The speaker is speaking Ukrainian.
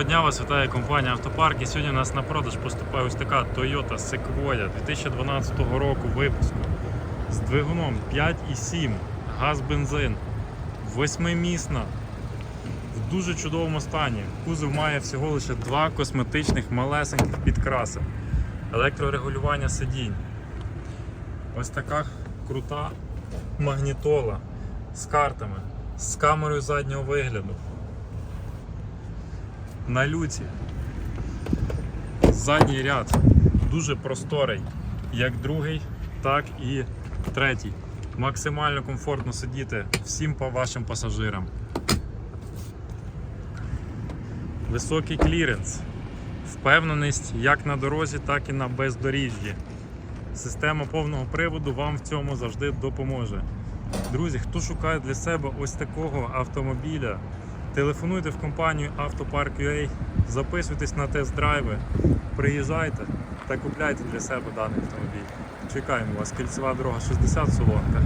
Доброго дня, вас вітає компанія Автопарк. І сьогодні у нас на продаж поступає ось така Toyota Sequoia 2012 року випуску з двигуном 5,7, газ-бензин, восьмимісна, в дуже чудовому стані. Кузов має всього лише два косметичних малесеньких підкраси, електрорегулювання сидінь. Ось така крута магнітола з картами, з камерою заднього вигляду на люці. Задній ряд дуже просторий, як другий, так і третій. Максимально комфортно сидіти всім вашим пасажирам. Високий кліренс, впевненість як на дорозі, так і на бездоріжжі. Система повного приводу вам в цьому завжди допоможе. Друзі, хто шукає для себе ось такого автомобіля, телефонуйте в компанію Автопарк.ua, записуйтесь на тест-драйви, приїжджайте та купляйте для себе даний автомобіль. Чекаємо вас, кільцева дорога 60 Солонка.